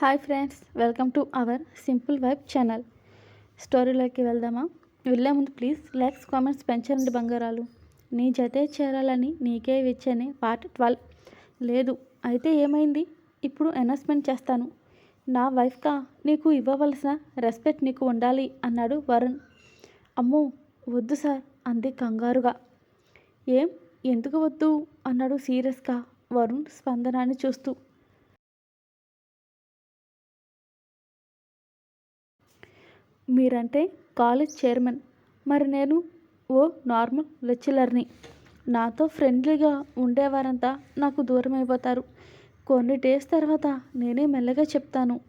Hi friends welcome to our simple vibe channel. స్టోరీలోకి వెళ్దామా? వెళ్ళే ముందు ప్లీజ్ లైక్స్ కామెంట్స్ పెంచండి బంగారాలు. నీ జతే చేరాలని నీకే ఇచ్చని పార్ట్ ట్వెల్వ్. లేదు అయితే ఏమైంది? ఇప్పుడు అనౌన్స్మెంట్ చేస్తాను. నా వైఫ్గా నీకు ఇవ్వవలసిన రెస్పెక్ట్ నీకు ఉండాలి అన్నాడు వరుణ్. అమ్మో వద్దు సార్ అంది కంగారుగా. ఏం? ఎందుకు వద్దు? అన్నాడు సీరియస్గా వరుణ్ స్పందనాన్ని చూస్తూ. మీరంటే కాలేజ్ చైర్మన్. మరి నేను ఓ నార్మల్ లెక్చరర్ని. నాతో ఫ్రెండ్లీగా ఉండేవారంతా నాకు దూరం అయిపోతారు. కొన్ని డేస్ తర్వాత నేనే మెల్లగా చెప్తాను.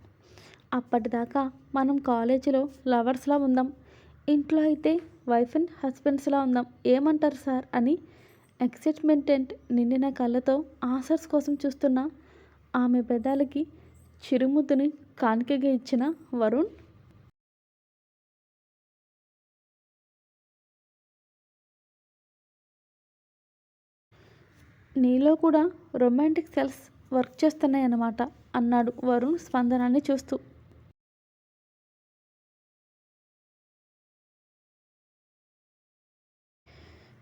అప్పటిదాకా మనం కాలేజీలో లవర్స్లా ఉందాం. ఇంట్లో అయితే వైఫ్ అండ్ హస్బెండ్స్లా ఉందాం. ఏమంటారు సార్ అని ఎక్సైట్మెంట్ నిండిన కళ్ళతో ఆన్సర్స్ కోసం చూస్తున్న. ఆమె పెదాలకి చిరుముద్దుని కానుకగా ఇచ్చిన వరుణ్ నీలో కూడా రొమాంటిక్ సెల్స్ వర్క్ చేస్తున్నాయన్నమాట అన్నాడు వరుణ్ స్పందనాన్ని చూస్తూ.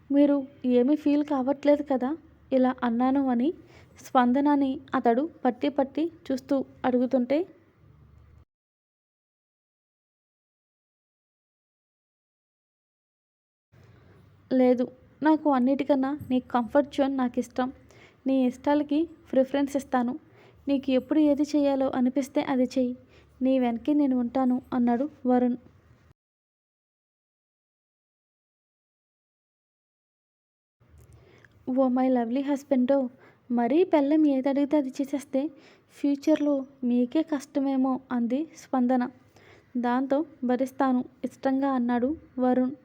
మీరు ఏమీ ఫీల్ కావట్లేదు కదా? ఇలా అన్నాను అని స్పందనాన్ని అతడు పట్టి పట్టి చూస్తూ అడుగుతుంటే లేదు నాకు అన్నిటికన్నా నీ కంఫర్ట్ జోన్ నాకు ఇష్టం. నీ ఇష్టాలకి ప్రిఫరెన్స్ ఇస్తాను. నీకు ఎప్పుడు ఏది చేయాలో అనిపిస్తే అది చెయ్యి. నీ వెనక్కి నేను ఉంటాను అన్నాడు వరుణ్. ఓ మై లవ్లీ హస్బెండో మరీ పెళ్ళం ఏదడిగితే అది చేసేస్తే ఫ్యూచర్లో మీకే కష్టమేమో అంది స్పందన. దాంతో భరిస్తాను ఇష్టంగా అన్నాడు వరుణ్.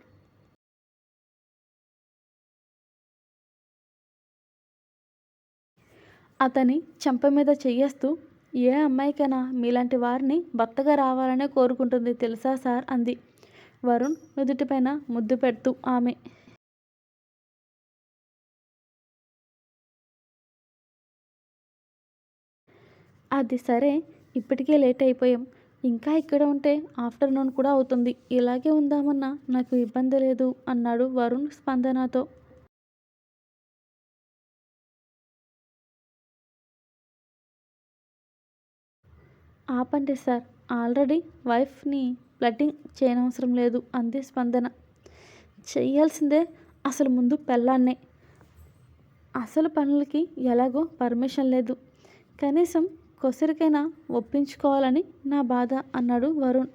అతని చెంప మీద చెయ్యేస్తూ ఏ అమ్మాయికైనా మీలాంటి వారిని భర్తగా రావాలనే కోరుకుంటుంది తెలుసా సార్? అంది. వరుణ్ నుదుటిపైన ముద్దు పెడుతూ ఆమె అది సరే ఇప్పటికే లేట్ అయిపోయాం. ఇంకా ఇక్కడ ఉంటే ఆఫ్టర్నూన్ కూడా అవుతుంది. ఇలాగే ఉందామన్నా నాకు ఇబ్బంది లేదు అన్నాడు వరుణ్ స్పందనతో. ఆపండి సార్. ఆల్రెడీ వైఫ్ని బ్లడ్డింగ్ చేయనవసరం లేదు అంది స్పందన. చేయాల్సిందే అసలు ముందు పెళ్ళాన్నే. అసలు పనులకి ఎలాగో పర్మిషన్ లేదు. కనీసం కొసరికైనా ఒప్పించుకోవాలని నా బాధ అన్నాడు వరుణ్.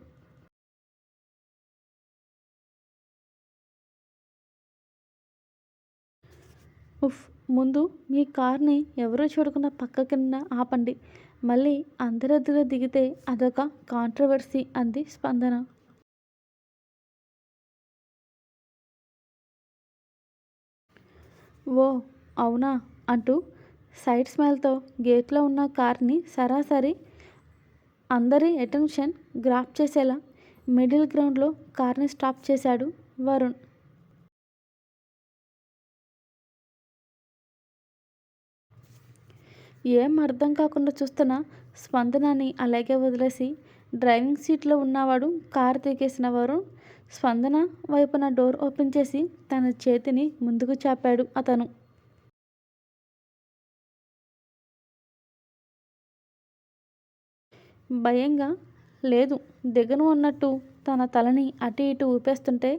ఉఫ్ ముందు మీ కార్ని ఎవరో చూడకుండా పక్క కింద ఆపండి. మళ్ళీ అందరెదురుగా దిగితే అదొక కాంట్రవర్సీ అంది స్పందన. ఓ అవునా? అంటూ సైడ్ స్మైల్తో గేట్లో ఉన్న కార్ని సరాసరి అందరి అటెన్షన్ గ్రాప్ చేసేలా మిడిల్ గ్రౌండ్లో కార్ని స్టాప్ చేశాడు వరుణ్. ఏం అర్థం కాకుండా చూస్తున్న స్పందనని అలాగే వదిలేసి డ్రైవింగ్ సీట్లో ఉన్నవాడు కారు దిగేసిన వారు స్పందన వైపున డోర్ ఓపెన్ చేసి తన చేతిని ముందుకు చాపాడు అతను. భయంగా లేదు దిగను అన్నట్టు తన తలని అటు ఇటు ఊపేస్తుంటే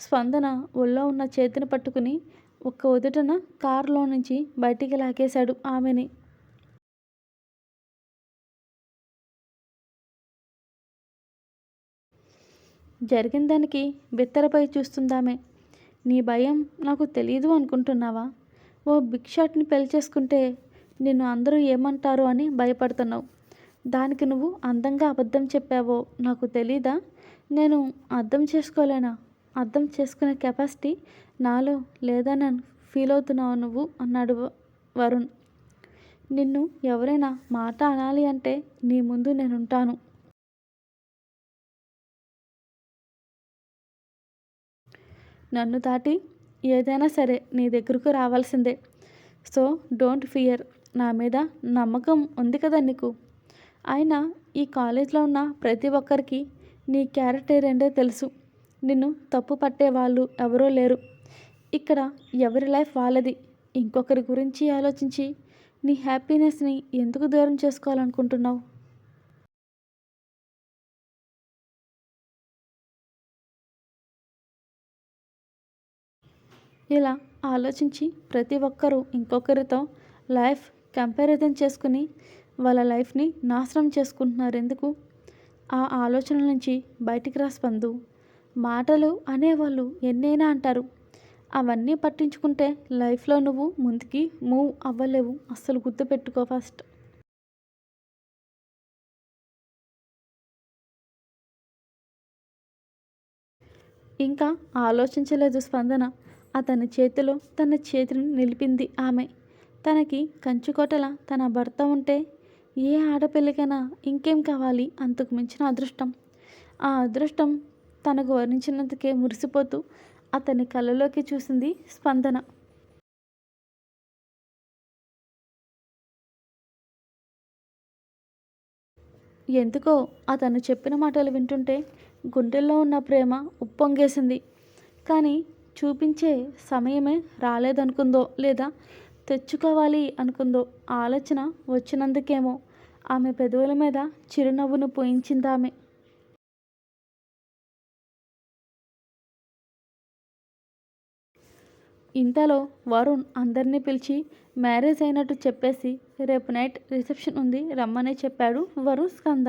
స్పందన ఒళ్ళో ఉన్న చేతిని పట్టుకుని ఒక్క ఉదుటన కారులో నుంచి బయటికి లాగేశాడు ఆమెని. జరిగిన దానికి బిత్తరపై చూస్తుందామే. నీ భయం నాకు తెలియదు అనుకుంటున్నావా? ఓ బిగ్ షాట్ని పెళ్ళి చేసుకుంటే నిన్ను అందరూ ఏమంటారు అని భయపడుతున్నావు. దానికి నువ్వు అందంగా అబద్ధం చెప్పావో నాకు తెలీదా? నేను అర్థం చేసుకోలేనా? అర్థం చేసుకునే కెపాసిటీ నాలో లేదని ఫీల్ అవుతున్నావు నువ్వు అన్నాడు వరుణ్. నిన్ను ఎవరైనా మాట అనాలి అంటే నీ ముందు నేనుంటాను. నన్ను దాటి ఏదైనా సరే నీ దగ్గరకు రావాల్సిందే. So don't fear. నా మీద నమ్మకం ఉంది కదా నీకు? అయినా ఈ కాలేజ్లో ఉన్న ప్రతి ఒక్కరికి నీ క్యారెక్టర్ ఏంటో తెలుసు. నిన్ను తప్పు పట్టే వాళ్ళు ఎవరూ లేరు. ఇక్కడ ఎవరి లైఫ్ వాళ్ళది? ఇంకొకరి గురించి ఆలోచించి నీ హ్యాపీనెస్ని ఎందుకు దూరం చేసుకోవాలనుకుంటున్నావు? ఇలా ఆలోచించి ప్రతి ఒక్కరూ ఇంకొకరితో లైఫ్ కంపారిజన్ చేసుకుని వాళ్ళ లైఫ్ని నాశనం చేసుకుంటున్నారు ఎందుకు ఆ ఆలోచనల నుంచి బయటికి రా స్పందు. మాటలు అనేవాళ్ళు ఎన్నైనా అంటారు. అవన్నీ పట్టించుకుంటే లైఫ్లో నువ్వు ముందుకి మూవ్ అవ్వలేవు. అస్సలు గుర్తుపెట్టుకో ఫస్ట్. ఇంకా ఆలోచించలేదు స్పందన. అతని చేతిలో తన చేతిని నిలిపింది ఆమె. తనకి కంచుకోటల తన భర్త ఉంటే ఏ ఆడపిల్లకైనా ఇంకేం కావాలి అంతకు మించిన అదృష్టం. ఆ అదృష్టం తనకు వర్ణించినందుకే మురిసిపోతూ అతని కళ్ళలోకి చూసింది స్పందన. ఎందుకో అతను చెప్పిన మాటలు వింటుంటే గుండెల్లో ఉన్న ప్రేమ ఉప్పొంగేసింది. కానీ చూపించే సమయమే రాలేదనుకుందో లేదా తెచ్చుకోవాలి అనుకుందో ఆలోచన వచ్చినందుకేమో ఆమె పెదవుల మీద చిరునవ్వును పోయించిందామె. ఇంతలో వరుణ్ అందరినీ పిలిచి మ్యారేజ్ అయినట్టు చెప్పేసి రేపు నైట్ రిసెప్షన్ ఉంది రమ్మనే చెప్పాడు వరుణ్ స్కంద.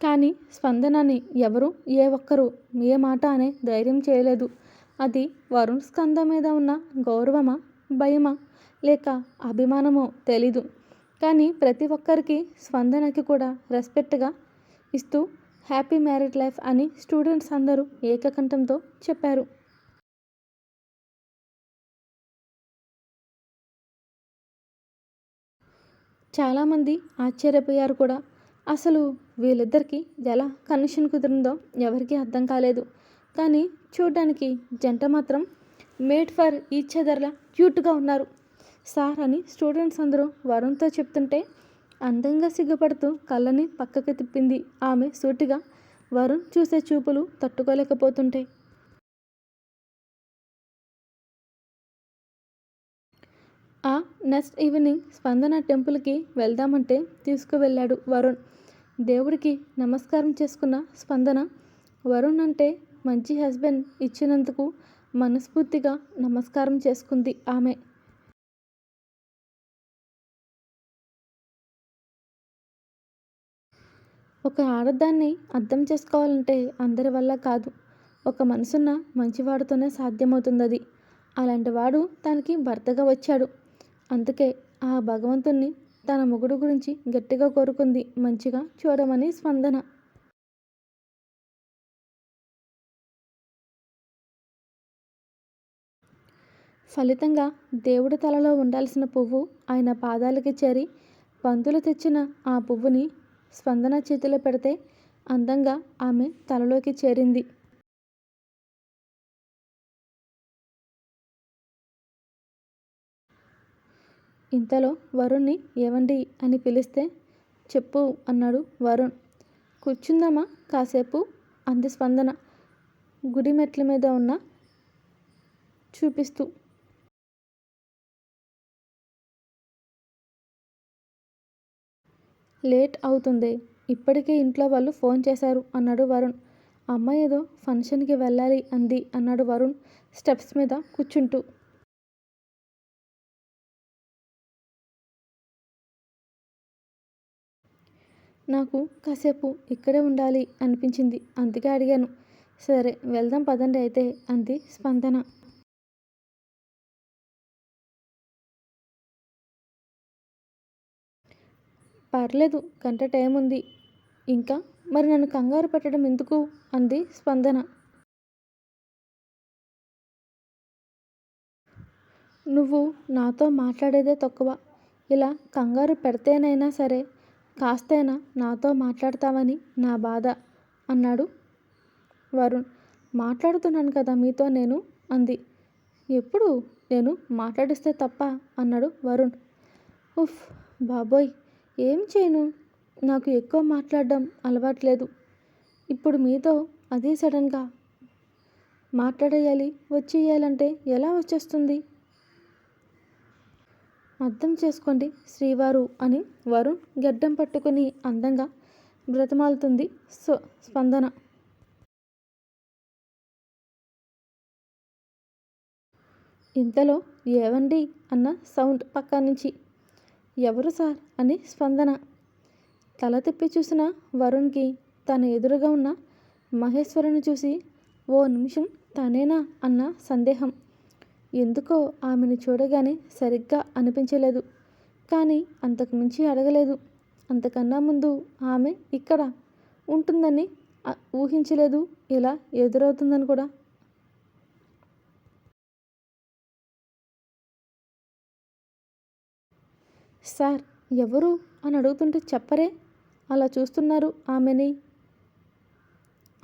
కానీ స్పందనని ఎవరు ఏ ఒక్కరు ఏ మాట అనే ధైర్యం చేయలేదు. అది వరుణ్ స్కంద మీద ఉన్న గౌరవమా భయమా లేక అభిమానమో తెలీదు. కానీ ప్రతి ఒక్కరికి స్పందనకి కూడా రెస్పెక్ట్గా ఇస్తూ హ్యాపీ మ్యారీడ్ లైఫ్ అని స్టూడెంట్స్ అందరూ ఏకకంఠంతో చెప్పారు. చాలామంది ఆశ్చర్యపోయారు కూడా. అసలు వీళ్ళిద్దరికీ ఎలా కనెక్షన్ కుదిరిందో ఎవరికీ అర్థం కాలేదు. కానీ చూడ్డానికి జంట మాత్రం మేడ్ ఫర్ ఈచ్ అదర్లా క్యూట్గా ఉన్నారు. సార్ అని స్టూడెంట్స్ అందరూ వరుణ్తో చెప్తుంటే అందంగా సిగ్గుపడుతూ కళ్ళని పక్కకి తిప్పింది ఆమె సూటిగా. వరుణ్ చూసే చూపులు తట్టుకోలేకపోతుంటే. ఆ నెక్స్ట్ ఈవినింగ్ స్పందన టెంపుల్కి వెళ్దామంటే తీసుకువెళ్ళాడు వరుణ్. దేవుడికి నమస్కారం చేసుకున్న స్పందన వరుణ్ అంటే మంచి హస్బెండ్ ఇచ్చినందుకు మనస్ఫూర్తిగా నమస్కారం చేసుకుంది ఆమె. ఒక ఆడదాన్ని అర్థం చేసుకోవాలంటే అందరి వల్ల కాదు. ఒక మనసున్న మంచివాడితోనే సాధ్యమవుతుంది అది అలాంటి వాడు తనకి భర్తగా వచ్చాడు. అందుకే ఆ భగవంతుణ్ణి తన మొగుడు గురించి గట్టిగా కోరుకుంది. మంచిగా చూడమని స్పందన. ఫలితంగా దేవుడి తలలో ఉండాల్సిన పువ్వు ఆయన పాదాలకి చేరి పంతులు తెచ్చిన ఆ పువ్వుని స్పందన చేతిలో పెడితే అందంగా ఆమె తలలోకి చేరింది. ఇంతలో వరుణ్ణి ఏవండి అని పిలిస్తే చెప్పు అన్నాడు వరుణ్. కూర్చుందామా కాసేపు? అంది స్పందన. గుడి మెట్ల మీద ఉన్న చూపిస్తూ. లేట్ అవుతుంది. ఇప్పటికే ఇంట్లో వాళ్ళు ఫోన్ చేశారు అన్నాడు వరుణ్. అమ్మ ఏదో ఫంక్షన్కి వెళ్ళాలి అంది అన్నాడు వరుణ్ స్టెప్స్ మీద కూర్చుంటూ. నాకు కాసేపు ఇక్కడే ఉండాలి అనిపించింది. అందుకే అడిగాను. సరే వెళ్దాం పదండి అయితే అంది స్పందన. పర్లేదు గంట టైం ఉంది. ఇంకా? మరి నన్ను కంగారు పెట్టడం ఎందుకు? అంది స్పందన. నువ్వు నాతో మాట్లాడేదే తక్కువ. ఇలా కంగారు పెడితేనైనా సరే కాస్తైనా నాతో మాట్లాడతావని నా బాధ అన్నాడు వరుణ్. మాట్లాడుతున్నాను కదా మీతో నేను అంది. ఎప్పుడు? నేను మాట్లాడిస్తే తప్ప అన్నాడు వరుణ్. ఉఫ్ బాబోయ్ ఏం చేయను? నాకు ఎక్కువ మాట్లాడడం అలవాట్లేదు. ఇప్పుడు మీతో అదే సడన్గా మాట్లాడేయాలి వచ్చేయాలంటే ఎలా వచ్చేస్తుంది? అర్థం చేసుకోండి శ్రీవారు అని వరుణ్ గడ్డం పట్టుకుని అందంగా బ్రతమాలుతుంది సో స్పందన. ఇంతలో ఏవండి అన్న సౌండ్ పక్క నుంచి. ఎవరు సార్ అని స్పందన. తల తిప్పి చూసిన వరుణ్కి తన ఎదురుగా ఉన్న మహేశ్వరుని చూసి ఓ నిమిషం తనేనా అన్న సందేహం. ఎందుకో ఆమెను చూడగానే సరిగ్గా అనిపించలేదు. కానీ అంతకు మించి అడగలేదు. అంతకన్నా ముందు ఆమె ఇక్కడ ఉంటుందని ఊహించలేదు. ఇలా ఎదురవుతుందని కూడా. సార్ ఎవరు? అని అడుగుతుంటే చెప్పరే. అలా చూస్తున్నారు ఆమెని.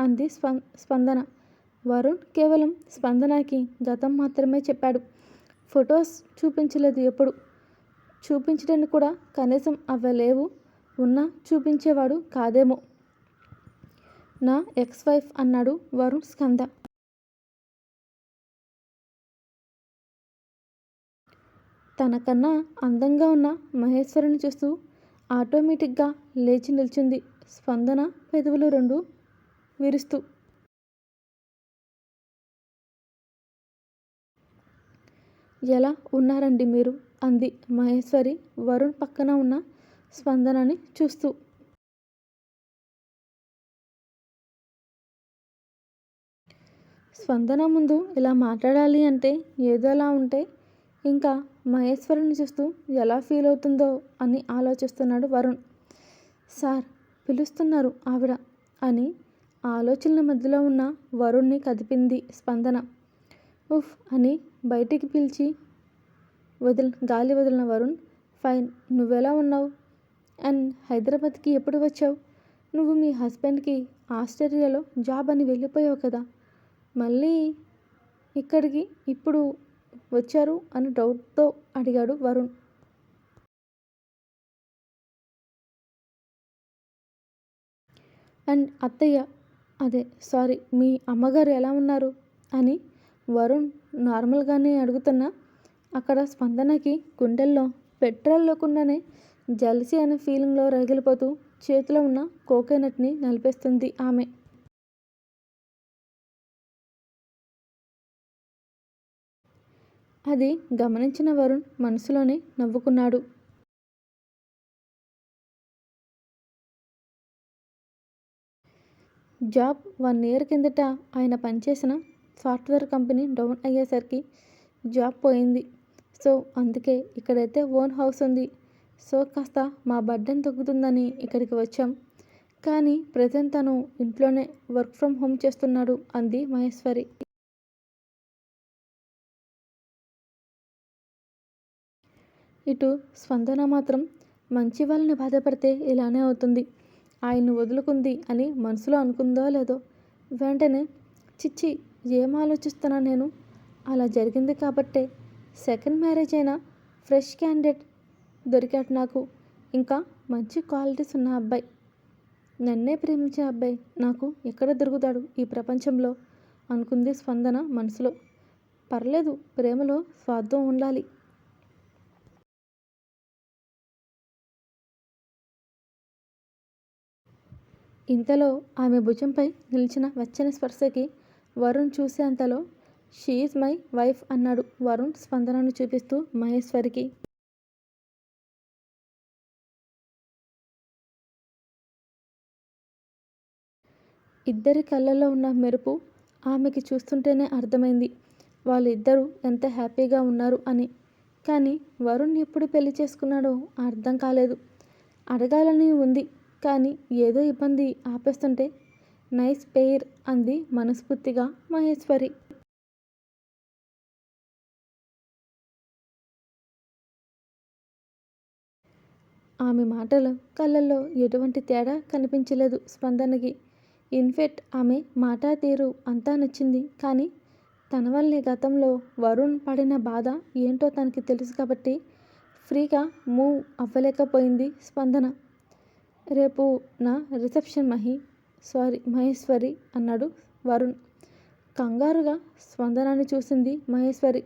అంది స్పం స్పందన. వరుణ్ కేవలం స్పందనకి గతం మాత్రమే చెప్పాడు. ఫొటోస్ చూపించలేదు ఎప్పుడు? చూపించడానికి కూడా కనీసం అవ్వలేవు ఉన్నా చూపించేవాడు కాదేమో? నా ఎక్స్ వైఫ్ అన్నాడు వరుణ్ స్కంద. తనకన్నా అందంగా ఉన్న మహేశ్వరుని చూస్తూ ఆటోమేటిక్గా లేచి నిల్చుంది. స్పందన పెదవులు రెండు విరుస్తూ ఎలా ఉన్నారండి మీరు? అంది మహేశ్వరి. వరుణ్ పక్కన ఉన్న స్పందనని చూస్తూ. స్పందన ముందు ఇలా మాట్లాడాలి అంటే ఏదోలా ఉంటే ఇంకా మహేశ్వరుని చూస్తూ ఎలా ఫీల్ అవుతుందో అని ఆలోచిస్తున్నాడు వరుణ్. సార్ పిలుస్తున్నారు ఆవిడ అని ఆలోచనల మధ్యలో ఉన్న వరుణ్ణి కదిపింది స్పందన. ఉఫ్ అని బయటికి పిలిచి వదిలి గాలి వదిలిన వరుణ్ ఫైన్. నువ్వెలా ఉన్నావు? అండ్ హైదరాబాద్కి ఎప్పుడు వచ్చావు? నువ్వు మీ హస్బెండ్కి ఆస్ట్రేలియాలో జాబ్ అని వెళ్ళిపోయావు కదా. మళ్ళీ ఇక్కడికి ఇప్పుడు వచ్చారు? అని డౌట్తో అడిగాడు వరుణ్. అండ్ అత్తయ్య అదే సారీ మీ అమ్మగారు ఎలా ఉన్నారు? అని వరుణ్ నార్మల్గానే అడుగుతున్నా అక్కడ స్పందనకి గుండెల్లో పెట్రోల్ లేకుండానే జలసి అనే ఫీలింగ్లో రగిలిపోతూ చేతిలో ఉన్న కోకోనట్ని నలిపేస్తుంది ఆమె. అది గమనించిన వరుణ్ మనసులోనే నవ్వుకున్నాడు. జాబ్ వన్ ఇయర్ కిందట ఆయన పనిచేసిన సాఫ్ట్వేర్ కంపెనీ డౌన్ అయ్యేసరికి జాబ్ పోయింది. సో అందుకే ఇక్కడైతే ఓన్ హౌస్ ఉంది. సో కాస్త మా బడ్డెన్ తగ్గుతుందని ఇక్కడికి వచ్చాం. కానీ ప్రజెంట్ తను ఇంట్లోనే వర్క్ ఫ్రమ్ హోమ్ చేస్తున్నాడు అంది మహేశ్వరి. ఇటు స్పందన మాత్రం మంచి వాళ్ళని బాధపడితే ఇలానే అవుతుంది. ఆయన్ని వదులుకుంది అని మనసులో అనుకుందో లేదో వెంటనే చిచ్చి ఏం ఆలోచిస్తున్నా నేను? అలా జరిగింది కాబట్టే సెకండ్ మ్యారేజ్ అయినా ఫ్రెష్ క్యాండిడేట్ దొరికాడు నాకు. ఇంకా మంచి క్వాలిటీస్ ఉన్న అబ్బాయి. నన్నే ప్రేమించే అబ్బాయి నాకు ఎక్కడ దొరుకుతాడు ఈ ప్రపంచంలో? అనుకుంది స్పందన మనసులో. పర్లేదు ప్రేమలో స్వార్థం ఉండాలి. ఇంతలో ఆమె భుజంపై నిలిచిన వెచ్చని స్పర్శకి వరుణ్ చూసేంతలో షీఈ్ మై వైఫ్ అన్నాడు వరుణ్ స్పందనను చూపిస్తూ మహేశ్వరికి. ఇద్దరి కళ్ళల్లో ఉన్న మెరుపు ఆమెకి చూస్తుంటేనే అర్థమైంది. వాళ్ళిద్దరూ ఎంత హ్యాపీగా ఉన్నారు అని. కానీ వరుణ్ ఎప్పుడు పెళ్ళి చేసుకున్నాడో అర్థం కాలేదు. అడగాలని ఉంది కానీ ఏదో ఇబ్బంది ఆపేస్తుంటే నైస్ పెయిర్ అంది మనస్ఫూర్తిగా మహేశ్వరి. ఆమె మాటలు కళ్ళల్లో ఎటువంటి తేడా కనిపించలేదు స్పందనకి. ఇన్ఫెక్ట్ ఆమె మాట తీరు అంతా నచ్చింది కానీ తన వల్లే గతంలో వరుణ్ పడిన బాధ ఏంటో తనకి తెలుసు కాబట్టి ఫ్రీగా మూవ్ అవ్వలేకపోయింది స్పందన. రేపు నా రిసెప్షన్ మహి. సారీ మహేశ్వరి అన్నాడు వరుణ్. కంగారుగా స్పందనాన్ని చూసింది మహేశ్వరి.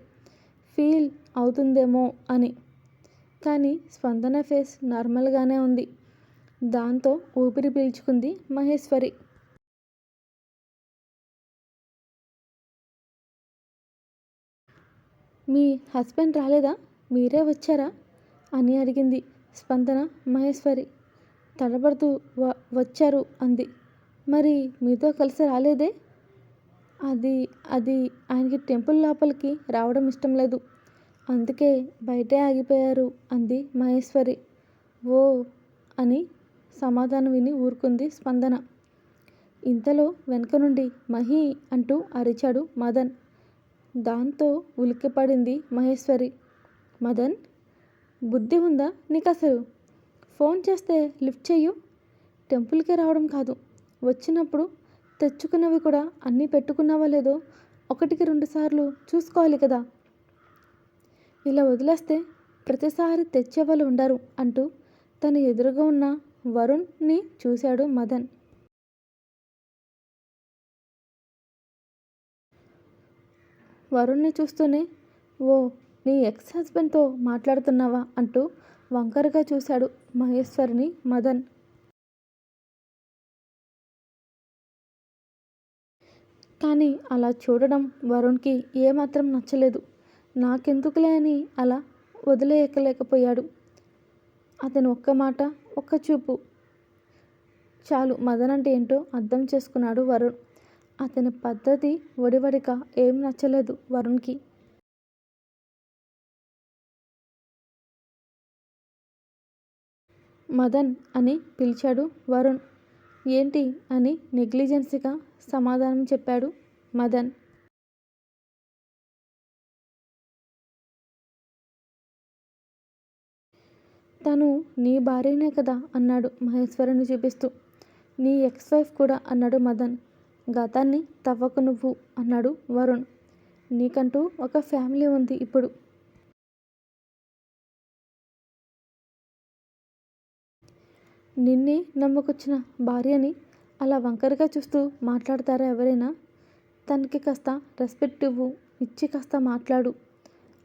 ఫీల్ అవుతుందేమో అని. కానీ స్పందన ఫేస్ నార్మల్గానే ఉంది. దాంతో ఊపిరి పీల్చుకుంది మహేశ్వరి. మీ హస్బెండ్ రాలేదా? మీరే వచ్చారా? అని అడిగింది స్పందన మహేశ్వరి. తడబడుతూ వ వచ్చారు అంది. మరి మీతో కలిసి రాలేదే? అది అది ఆయనకి టెంపుల్ లోపలికి రావడం ఇష్టం లేదు. అందుకే బయటే ఆగిపోయారు అంది మహేశ్వరి. ఓ అని సమాధానం విని ఊరుకుంది స్పందన. ఇంతలో వెనుక నుండి మహి అంటూ అరిచాడు మదన్. దాంతో ఉలిక్కిపడింది మహేశ్వరి. మదన్ బుద్ధి ఉందా నీకు అసలు ఫోన్ చేస్తే లిఫ్ట్ చెయ్యు. టెంపుల్కి రావడం కాదు. వచ్చినప్పుడు తెచ్చుకున్నవి కూడా అన్నీ పెట్టుకున్నావా లేదో ఒకటికి రెండు సార్లు చూసుకోవాలి కదా. ఇలా వదిలేస్తే ప్రతిసారి తెచ్చేవాళ్ళు ఉండరు అంటూ తన ఎదురుగా ఉన్న వరుణ్ని చూశాడు మదన్. వరుణ్ని చూస్తూనే ఓ నీ ఎక్స్ హస్బెండ్తో మాట్లాడుతున్నావా? అంటూ వంకరగా చూశాడు మహేశ్వరిని మదన్. కానీ అలా చూడడం వరుణ్కి ఏమాత్రం నచ్చలేదు. నాకెందుకులే అని అలా వదిలేయకలేకపోయాడు అతను ఒక్క మాట ఒక్క చూపు. చాలు మదన్ అంటే ఏంటో అర్థం చేసుకున్నాడు వరుణ్. అతని పద్ధతి ఒడివడిక ఏం నచ్చలేదు వరుణ్కి. మదన్ అని పిలిచాడు వరుణ్. ఏంటి అని నెగ్లిజెన్సీగా సమాధానం చెప్పాడు మదన్. తను నీ భార్యనే కదా అన్నాడు మహేశ్వరుని చూపిస్తూ. నీ ఎక్స్ వైఫ్ కూడా అన్నాడు మదన్. గతాన్ని తవ్వకు నువ్వు అన్నాడు వరుణ్. నీకంటూ ఒక ఫ్యామిలీ ఉంది ఇప్పుడు. నిన్నే నమ్మకొచ్చిన భార్యని అలా వంకరగా చూస్తూ మాట్లాడతారా ఎవరైనా? తనకి కాస్త రెస్పెక్ట్ ఇవ్వు ఇచ్చి కాస్త మాట్లాడు.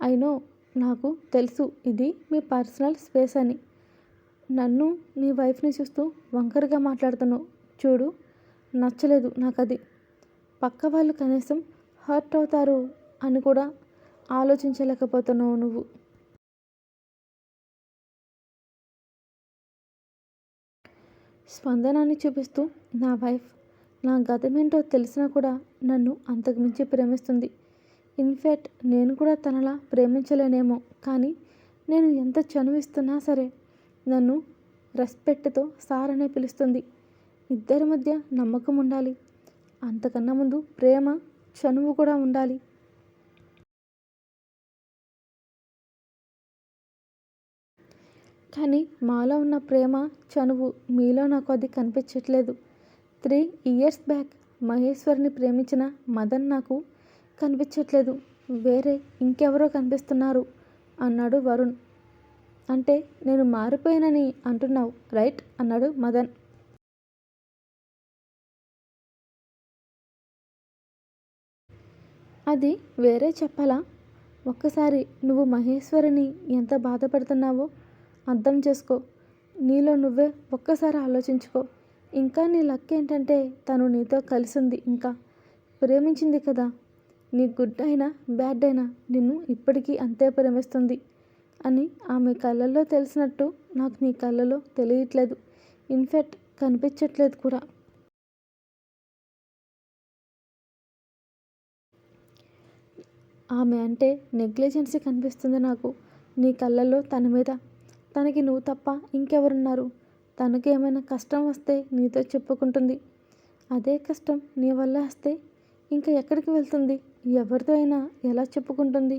అయినో నాకు తెలుసు ఇది మీ పర్సనల్ స్పేస్ అని. నన్ను నీ వైఫ్ని చూస్తూ వంకరగా మాట్లాడుతున్నావు చూడు నచ్చలేదు నాకు అది పక్క వాళ్ళు కనీసం హర్ట్ అవుతారు అని కూడా ఆలోచించలేకపోతున్నావు నువ్వు. స్పందనాన్ని చూపిస్తూ నా వైఫ్ నా గతమేంటో తెలిసినా కూడా నన్ను అంతకుమించి ప్రేమిస్తుంది. ఇన్ఫ్యాక్ట్ నేను కూడా తనలా ప్రేమించలేనేమో. కానీ నేను ఎంత చనువిస్తున్నా సరే నన్ను రెస్పెక్ట్తో సార్ అనే పిలుస్తుంది. ఇద్దరి మధ్య నమ్మకం ఉండాలి. అంతకన్నా ముందు ప్రేమ చనువు కూడా ఉండాలి. కానీ మాలో ఉన్న ప్రేమ చనువు మీలో నాకు అది కనిపించట్లేదు. త్రీ ఇయర్స్ బ్యాక్ మహేశ్వర్ని ప్రేమించిన మదన్ నాకు కనిపించట్లేదు. వేరే ఇంకెవరో కనిపిస్తున్నారు అన్నాడు వరుణ్. అంటే నేను మారిపోయానని అంటున్నావు రైట్? అన్నాడు మదన్. అది వేరే చెప్పాలా? ఒక్కసారి నువ్వు మహేశ్వరిని ఎంత బాధపడుతున్నావో అర్థం చేసుకో. నీలో నువ్వే ఒక్కసారి ఆలోచించుకో. ఇంకా నీ లక్ ఏంటంటే తను నీతో కలిసింది ఇంకా. ప్రేమించింది కదా. నీ గుడ్ అయినా బ్యాడ్ అయినా నిన్ను ఇప్పటికీ అంతే ప్రేమిస్తుంది అని ఆమె కళ్ళల్లో తెలిసినట్టు నాకు నీ కళ్ళలో తెలియట్లేదు. ఇన్ఫ్యాక్ట్ కనిపించట్లేదు కూడా. ఆమె అంటే నెగ్లిజెన్సీ కనిపిస్తుంది నాకు. నీ కళ్ళల్లో తన మీద తనకి నువ్వు తప్ప ఇంకెవరున్నారు? తనకి ఏమైనా కష్టం వస్తే నీతో చెప్పుకుంటుంది. అదే కష్టం నీ వల్ల వస్తే ఇంకా ఎక్కడికి వెళ్తుంది? ఎవరితో అయినా ఎలా చెప్పుకుంటుంది?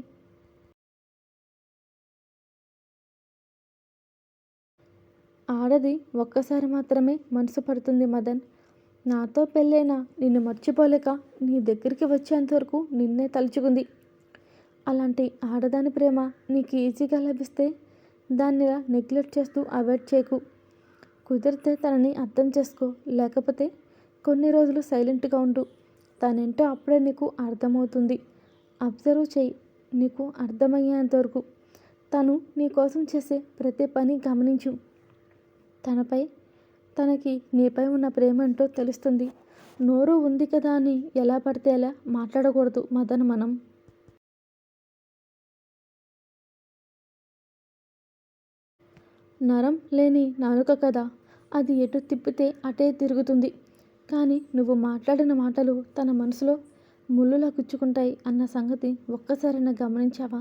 ఆడది ఒక్కసారి మాత్రమే మనసు పడుతుంది మదన్. నాతో పెళ్ళైనా నిన్ను మర్చిపోలేక నీ దగ్గరికి వచ్చేంతవరకు నిన్నే తలుచుకుంది. అలాంటి ఆడదాని ప్రేమ నీకు ఈజీగా లభిస్తే దాన్ని నెగ్లెక్ట్ చేస్తూ అవాయిడ్ చేయకు. కుదిరితే తనని అర్థం చేసుకో. లేకపోతే కొన్ని రోజులు సైలెంట్గా ఉండు. తనేంటో అప్పుడే నీకు అర్థమవుతుంది. అబ్జర్వ్ చేయి. నీకు అర్థమయ్యేంతవరకు తను నీ కోసం చేసే ప్రతి పని గమనించు. తనపై తనకి నీపై ఉన్న ప్రేమ ఏంటో తెలుస్తుంది. నోరు ఉంది కదా అని ఎలా పడితే అలా మాట్లాడకూడదు మదన్ మనం. నరం లేని నాలుక కదా? అది ఎటు తిప్పితే అటే తిరుగుతుంది. కానీ నువ్వు మాట్లాడిన మాటలు తన మనసులో ముళ్ళులా గుచ్చుకుంటాయి అన్న సంగతి ఒక్కసారైనా గమనించావా?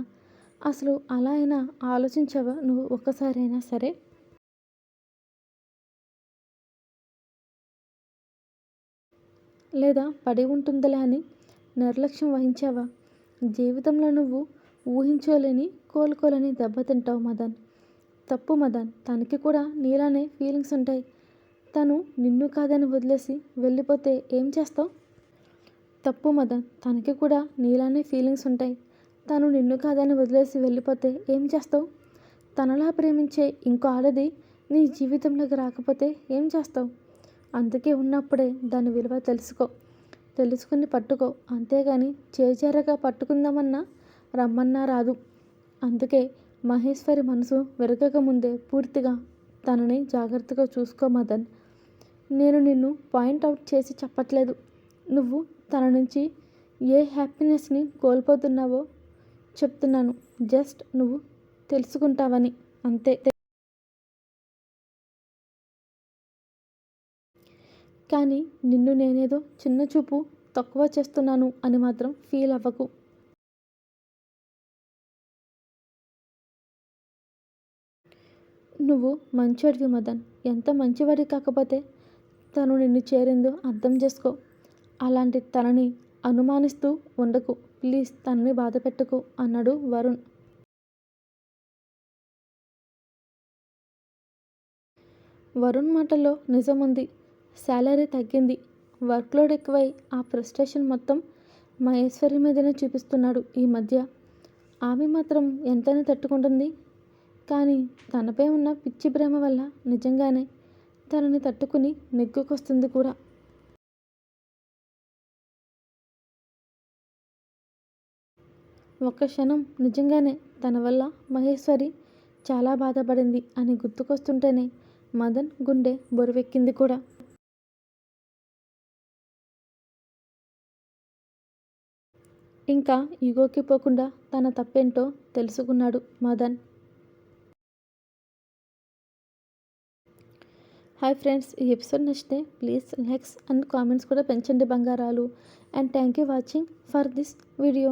అసలు అలా అయినా ఆలోచించావా నువ్వు ఒక్కసారైనా సరే? లేదా పడి ఉంటుందిలే అని నిర్లక్ష్యం వహించావా? జీవితంలో నువ్వు ఊహించోలేని కోలుకోలేని దెబ్బతింటావు మదన్. తప్పు మదన్. తనకి కూడా నీలానే ఫీలింగ్స్ ఉంటాయి. తను నిన్ను కాదని వదిలేసి వెళ్ళిపోతే ఏం చేస్తావు? తప్పు మదన్. తనకి కూడా నీలానే ఫీలింగ్స్ ఉంటాయి. తను నిన్ను కాదని వదిలేసి వెళ్ళిపోతే ఏం చేస్తావు? తనలా ప్రేమించే ఇంకో ఆడది నీ జీవితంలోకి రాకపోతే ఏం చేస్తావు? అందుకే ఉన్నప్పుడే దాని విలువ తెలుసుకో. తెలుసుకుని పట్టుకో. అంతేగాని చేజారగా పట్టుకుందామన్నా రమ్మన్నా రాదు. అందుకే మహేశ్వరి మనసు విరగక ముందే పూర్తిగా తనని జాగ్రత్తగా చూసుకో మదన్. నేను నిన్ను పాయింట్ అవుట్ చేసి చెప్పట్లేదు. నువ్వు తన నుంచి ఏ హ్యాపీనెస్ని కోల్పోతున్నావో చెప్తున్నాను. జస్ట్ నువ్వు తెలుసుకుంటావని అంతే. కానీ నిన్ను నేనేదో చిన్న చూపు తక్కువ చేస్తున్నాను అని మాత్రం ఫీల్ అవ్వకు. నువ్వు మంచివాడివి మదన్. ఎంత మంచివాడివి కాకపోతే తను నిన్ను చేరిందో అర్థం చేసుకో. అలాంటి తనని అనుమానిస్తూ ఉండకు. ప్లీజ్ తనని బాధ పెట్టకు అన్నాడు వరుణ్. వరుణ్ మాటల్లో నిజముంది శాలరీ తగ్గింది. వర్క్లోడ్ ఎక్కువై ఆ ఫ్రస్ట్రేషన్ మొత్తం మహేశ్వరి మీదనే చూపిస్తున్నాడు ఈ మధ్య. ఆమె మాత్రం ఎంతనే తట్టుకుంటుంది. కానీ తనపై ఉన్న పిచ్చి ప్రేమ వల్ల నిజంగానే తనని తట్టుకుని నెగ్గుకొస్తుంది కూడా. ఒక్క క్షణం నిజంగానే తన వల్ల మహేశ్వరి చాలా బాధపడింది అని గుర్తుకొస్తుంటేనే మదన్ గుండె బొరువెక్కింది కూడా. ఇంకా ఈగోకి పోకుండా తన తప్పేంటో తెలుసుకున్నాడు మదన్. హాయ్ ఫ్రెండ్స్ ఈ ఎపిసోడ్ నచ్చితే ప్లీజ్ లైక్స్ అండ్ కామెంట్స్ కూడా పెంచండి బంగారాలు. And thank you watching for this video.